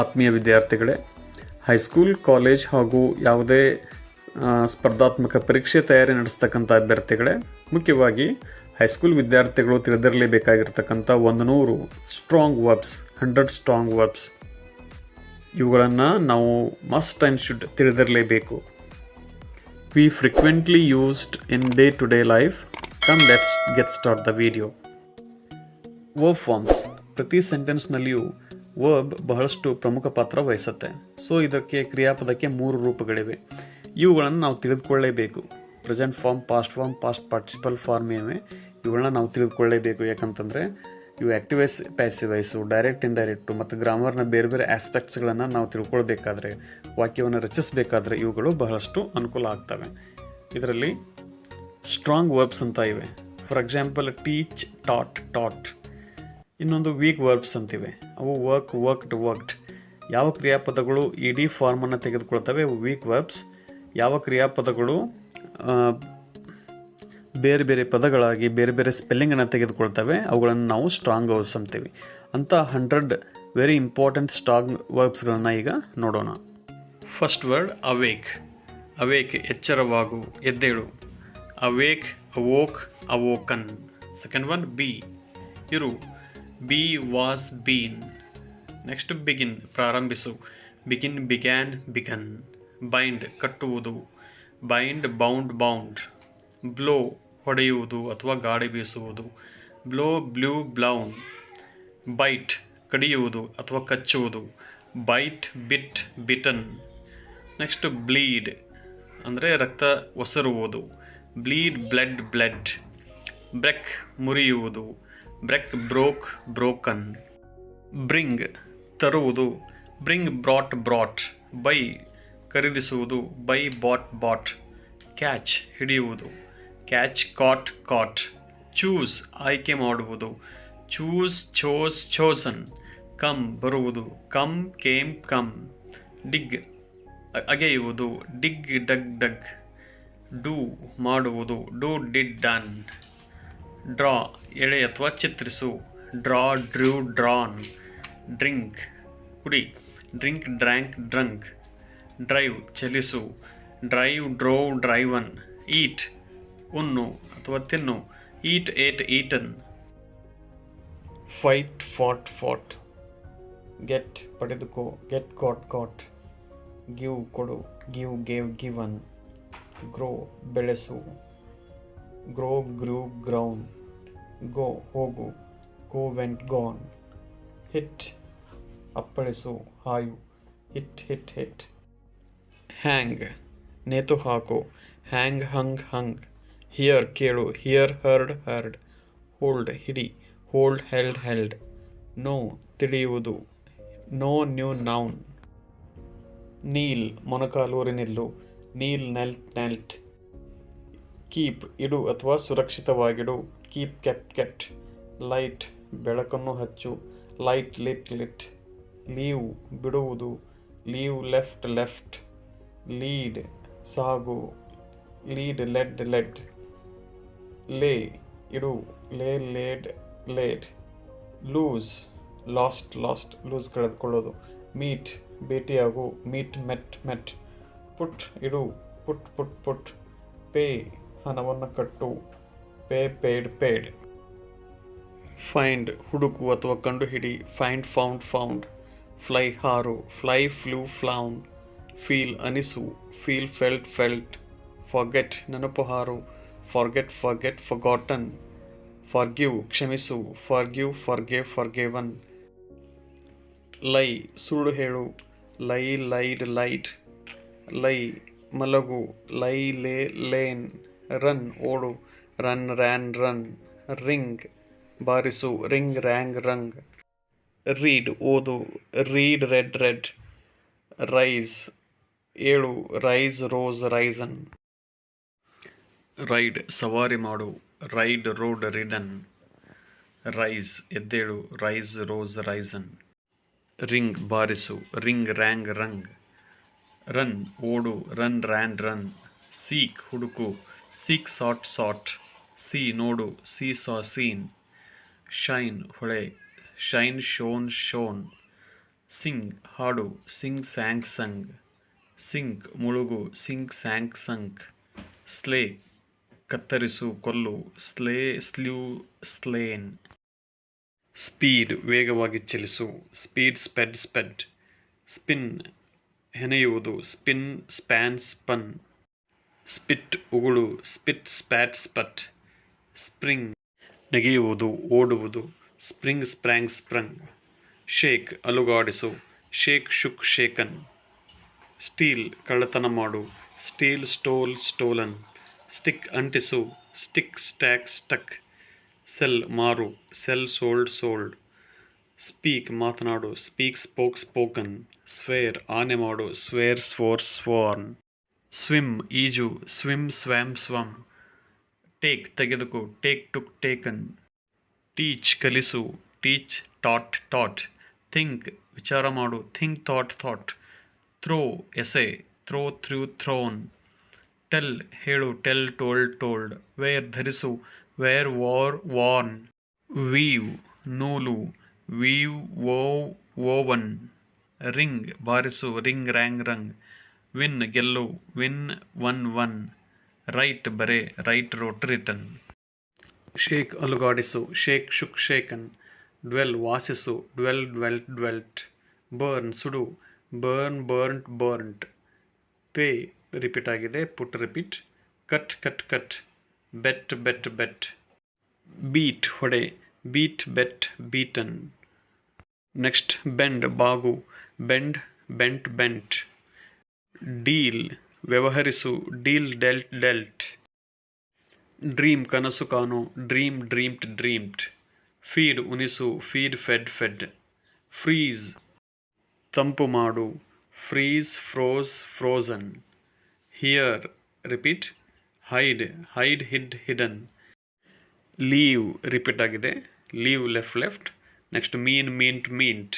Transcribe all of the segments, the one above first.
ಆತ್ಮೀಯ ವಿದ್ಯಾರ್ಥಿಗಳೇ, high school, college ಹಾಗೂ ಯಾವುದೇ ಸ್ಪರ್ಧಾತ್ಮಕ ಪರೀಕ್ಷೆ ತಯಾರಿ ನಡೆಸ್ತಕ್ಕಂಥ ಅಭ್ಯರ್ಥಿಗಳೇ, ಮುಖ್ಯವಾಗಿ ಹೈಸ್ಕೂಲ್ ವಿದ್ಯಾರ್ಥಿಗಳು ತಿಳಿದಿರಲೇಬೇಕಾಗಿರ್ತಕ್ಕಂಥ ಒಂದು ನೂರು strong verbs hundred strong verbs ಇವುಗಳನ್ನು ನಾವು must and should ತಿಳಿದಿರಲೇಬೇಕು. We frequently used in day to day life come let's get start the video verb forms ಪ್ರತಿ ಸೆಂಟೆನ್ಸ್ನಲ್ಲಿಯೂ ವರ್ಬ್ ಬಹಳಷ್ಟು ಪ್ರಮುಖ ಪಾತ್ರ ವಹಿಸುತ್ತೆ. ಸೊ ಇದಕ್ಕೆ ಕ್ರಿಯಾಪದಕ್ಕೆ ಮೂರು ರೂಪಗಳಿವೆ. ಇವುಗಳನ್ನು ನಾವು ತಿಳಿದುಕೊಳ್ಳೇಬೇಕು. Present form past form past participle form ಏನೇ ಇವುಗಳನ್ನ ನಾವು ತಿಳಿದುಕೊಳ್ಳೇಬೇಕು. ಯಾಕಂತಂದರೆ, ಇವು ಆ್ಯಕ್ಟಿವೈಸ್ ಪ್ಯಾಸಿವೈಸು ಡೈರೆಕ್ಟ್ ಇಂಡೈರೆಕ್ಟು ಮತ್ತು ಗ್ರಾಮರ್ನ ಬೇರೆ ಬೇರೆ ಆಸ್ಪೆಕ್ಟ್ಸ್ಗಳನ್ನು ನಾವು ತಿಳ್ಕೊಳ್ಬೇಕಾದ್ರೆ, ವಾಕ್ಯವನ್ನು ರಚಿಸಬೇಕಾದ್ರೆ ಇವುಗಳು ಬಹಳಷ್ಟು ಅನುಕೂಲ ಆಗ್ತವೆ. ಇದರಲ್ಲಿ ಸ್ಟ್ರಾಂಗ್ ವರ್ಬ್ಸ್ ಅಂತ ಇವೆ. For example teach taught taught ಇನ್ನೊಂದು ವೀಕ್ ವರ್ಬ್ಸ್ ಅಂತಿವೆ. ಅವು ವರ್ಕ್ ವರ್ಕ್ಡ್ ವರ್ಕ್ಡ್ ಯಾವ ಕ್ರಿಯಾಪದಗಳು ಇಡೀ ಫಾರ್ಮನ್ನು ತೆಗೆದುಕೊಳ್ತವೆ? ಅವು ವೀಕ್ ವರ್ಬ್ಸ್ ಯಾವ ಕ್ರಿಯಾಪದಗಳು ಬೇರೆ ಬೇರೆ ಪದಗಳಾಗಿ, ಬೇರೆ ಬೇರೆ ಸ್ಪೆಲ್ಲಿಂಗನ್ನು ತೆಗೆದುಕೊಳ್ತವೆ? ಅವುಗಳನ್ನು ನಾವು ಸ್ಟ್ರಾಂಗ್ ವರ್ಬ್ಸ್ ಅಂತೀವಿ. ಅಂತ ಹಂಡ್ರೆಡ್ ವೆರಿ ಇಂಪಾರ್ಟೆಂಟ್ ಸ್ಟ್ರಾಂಗ್ ವರ್ಬ್ಸ್ಗಳನ್ನು ಈಗ ನೋಡೋಣ. ಫಸ್ಟ್ ವರ್ಡ್ ಅವೇಕ್ ಅವೇಕ್ ಎಚ್ಚರವಾಗು, ಎದ್ದೇಳು. Awake awoke awoken second one be ಇರು. Be was been next begin ಪ್ರಾರಂಭಿಸು. Begin began begun bind ಕಟ್ಟುವುದು. ಬೈಂಡ್ ಬೌಂಡ್ ಬೌಂಡ್ ಬ್ಲೋ ಹೊಡೆಯುವುದು ಅಥವಾ ಗಾಳಿ ಬೀಸುವುದು. ಬ್ಲೋ ಬ್ಲೂ ಬ್ಲೌನ್ ಬೈಟ್ ಕಡಿಯುವುದು ಅಥವಾ ಕಚ್ಚುವುದು. Bite bit bitten next bleed ಅಂದರೆ ರಕ್ತ ಒಸರುವುದು. ಬ್ಲೀಡ್ ಬ್ಲಡ್ ಬ್ಲಡ್ ಬ್ರೆಕ್ ಮುರಿಯುವುದು. Break broke broken. ಬ್ರಿಂಗ್ ತರುವುದು, ಬ್ರಿಂಗ್ ಬ್ರಾಟ್ ಬ್ರಾಟ್, ಬೈ ಖರೀದಿಸುವುದು, ಬೈ ಬಾಟ್ ಬಾಟ್, ಕ್ಯಾಚ್ ಹಿಡಿಯುವುದು, ಕ್ಯಾಚ್ ಕಾಟ್ ಕಾಟ್, ಚೂಸ್ ಆಯ್ಕೆ ಮಾಡುವುದು, ಚೂಸ್ ಚೋಸ್ ಚೋಸನ್, ಕಮ್ ಬರುವುದು, ಕಮ್ ಕೇಮ್ ಕಮ್, ಡಿಗ್ ಅಗೆಯುವುದು, ಡಿಗ್ ಡಗ್ ಡಗ್, ಡೂ ಮಾಡುವುದು, do did done. Draw ಎಳೆ ಅಥವಾ ಚಿತ್ರಿಸು. ಡ್ರಾ ಡ್ರೂ ಡ್ರಾನ್ ಡ್ರಿಂಕ್ ಕುಡಿ. ಡ್ರಿಂಕ್ ಡ್ರ್ಯಾಂಕ್ ಡ್ರಂಕ್ ಡ್ರೈವ್ ಚಲಿಸು. ಡ್ರೈವ್ ಡ್ರೋವ್ ಡ್ರೈವನ್ ಈಟ್ ಉನ್ನು ಅಥವಾ ತಿನ್ನು. Eat ate eaten fight fought fought get ಪಡೆದುಕೋ. Get got got give ಕೊಡು. ಗಿವ್ ಗೇವ್ ಗಿವನ್ ಗ್ರೋ ಬೆಳೆಸು. ಗ್ರೋ ಗ್ರೂ ಗ್ರೌನ್ ಗೋ ಹೋಗು go went gone hit ಅಪ್ಪಳಿಸು, ಹಾಯು hit hit hit hang ನೇತು ಹಾಕು. ಹ್ಯಾಂಗ್ ಹಂಗ್ ಹಂಗ್ ಹಿಯರ್ ಕೇಳು. Hear heard heard hold ಹಿಡಿ. Hold held held know ತಿಳಿಯುವುದು. ನೋ ನ್ಯೂ ನೌನ್ ನೀಲ್ ಮೊಣಕಾಲೂರಿ ನಿಲ್ಲು ನೀಲ್ ನೆಲ್ಟ್ ನೆಲ್ಟ್ ಕೀಪ್ ಇಡು ಅಥವಾ ಸುರಕ್ಷಿತವಾಗಿಡು. Keep kept kept. ಲೈಟ್ ಬೆಳಕನ್ನು ಹಚ್ಚು. Light lit lit. ಲೀವ್ ಬಿಡುವುದು. Leave left left. ಲೀಡ್ ಸಾಗು. Lead led led. ಲೇ ಇಡು. Lay laid laid. Lose. Lost lost. Lose ಕಳೆದುಕೊಳ್ಳೋದು. Meet ಭೇಟಿಯಾಗು. Meet met met. ಪುಟ್ ಇಡು. ಪುಟ್ ಪುಟ್ ಪುಟ್. ಪೇ ಹಣವನ್ನು ಕಟ್ಟು. Pay, paid paid. ಫೈಂಡ್, ಹುಡುಕು ಅಥವಾ ಕಂಡುಹಿಡಿ. Find, found found. ಫ್ಲೈ, ಹಾರು. Fly, flew flown feel, ಅನಿಸು. Feel, felt felt. Forget, ನೆನಪು ಹಾರು. Forget forget, forgotten. Forgive ಕ್ಷಮಿಸು. Forgive forgave forgiven. ಲೈ, ಸುಳ್ಳು ಹೇಳು. ಲೈ, ಲೈಡ್, ಲೈಟ್. ಲೈ, ಮಲಗು. Lie, lay, lain. ರನ್ ಓಡು. Run, ran, run, ring. ಬಾರಿಸು. Ring, rang, rung. ರೀಡ್, ಓದು. Read, read read. ರೈಸ್. ಏಳು. Rise, rose, risen. ರೈಡ್, ಸವಾರಿ ಮಾಡು. Ride, rode, ridden. ರೈಸ್, ಎದ್ದೇಳು. Rise, rose, risen. ರಿಂಗ್, ಬಾರಿಸು. Ring, rang, rung. ರನ್, ಓಡು. Run ran run. Seek, ಹುಡುಕು. Seek sought sought see ನೋಡು. See saw seen shine ಹೊಳೆ. Shine shone shone sing ಹಾಡು. Sing sang sung sink ಮುಳುಗು. Sink shank Sank slay ಕತ್ತರಿಸು, ಕೊಲ್ಲು. Slay slew slain speed ವೇಗವಾಗಿ ಚಲಿಸು. ಸ್ಪೀಡ್ ಸ್ಪೆಡ್ ಸ್ಪೆಡ್ ಸ್ಪಿನ್ ಹೆಣೆಯುವುದು. ಸ್ಪಿನ್ ಸ್ಪ್ಯಾನ್ ಸ್ಪನ್ ಸ್ಪಿಟ್ ಉಗುಳು, ಸ್ಪಿಟ್ ಸ್ಪ್ಯಾಟ್ ಸ್ಪಟ್, ಸ್ಪ್ರಿಂಗ್. ನೆಗೆಯುವುದು, ಓಡುವುದು, ಸ್ಪ್ರಿಂಗ್ ಸ್ಪ್ರ್ಯಾಂಗ್ ಸ್ಪ್ರಂಗ್. ಶೇಕ್, ಅಲುಗಾಡಿಸು, ಶೇಕ್ ಶುಕ್ ಶೇಕನ್. ಸ್ಟೀಲ್, ಕಳ್ಳತನ ಮಾಡು, ಸ್ಟೀಲ್ ಸ್ಟೋಲ್ ಸ್ಟೋಲನ್. ಸ್ಟಿಕ್ ಅಂಟಿಸು, ಸ್ಟಿಕ್ ಸ್ಟ್ಯಾಕ್ ಸ್ಟಕ್. ಸೆಲ್ ಮಾರು, ಸೆಲ್ ಸೋಲ್ಡ್ ಸೋಲ್ಡ್. ಸ್ಪೀಕ್ ಮಾತನಾಡು, ಸ್ಪೀಕ್ ಸ್ಪೋಕ್ ಸ್ಪೋಕನ್. ಸ್ವೇರ್ ಆನೆ ಮಾಡು, ಸ್ವೇರ್ ಸ್ವೋರ್ ಸ್ವೋರ್ನ್. ಸ್ವಿಮ್, ಈಜು, ಸ್ವಿಮ್, ಸ್ವ್ಯಾಮ್, ಸ್ವಮ್. ಟೇಕ್, ತೆಗೆದುಕೋ, ಟೇಕ್ ಟುಕ್, ಟೇಕನ್. ಟೀಚ್, ಕಲಿಸು. Teach, taught taught. ಥಿಂಕ್, ವಿಚಾರ ಮಾಡು. Think, thought thought. Throw, ಎಸೆ. Throw, threw, thrown. Tell, ಹೇಳು. Tell, told told. Wear, ಧರಿಸು. Wear, wore, worn. View, ನೂಲು. Weave wove woven. Ring, ಬಾರಿಸು. Ring, rang, rung. Win ಗೆಲ್ಲು win won won write ಬರೆ write wrote written shake ಅಲುಗಾಡಿಸು, shake shook shaken. Dwell ವಾಸಿಸು, dwell dwelt dwelt. Burn ಸುಡು, burn burnt burnt. Pay repeat ಆಗಿದೆ put repeat cut cut cut. Bet bet bet. Beat ಹೊಡೆ, beat, beat, beaten. Next, bend, ಬಾಗು. Bend, bent bent. Deal, ವ್ಯವಹರಿಸು, deal dealt dealt. Dream ಕನಸು ಕಾನು dream dreamt dreamt feed ಉನಿಸು feed fed fed. Freeze ತಂಪು ಮಾಡು freeze froze frozen. Here, repeat, hide hide hid hidden. Leave, repeat ಆಗಿದೆ, leave left left, next mean meant meant.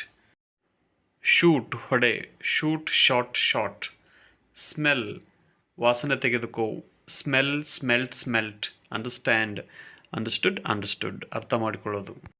Shoot ಹೊಡೆ, shoot shot shot. Smell ವಾಸನೆ ತೆಗೆದುಕೋ. Smell smelt smelt. Understand. Understood understood. ಅರ್ಥ ಮಾಡಿಕೊಳ್ಳೋದು.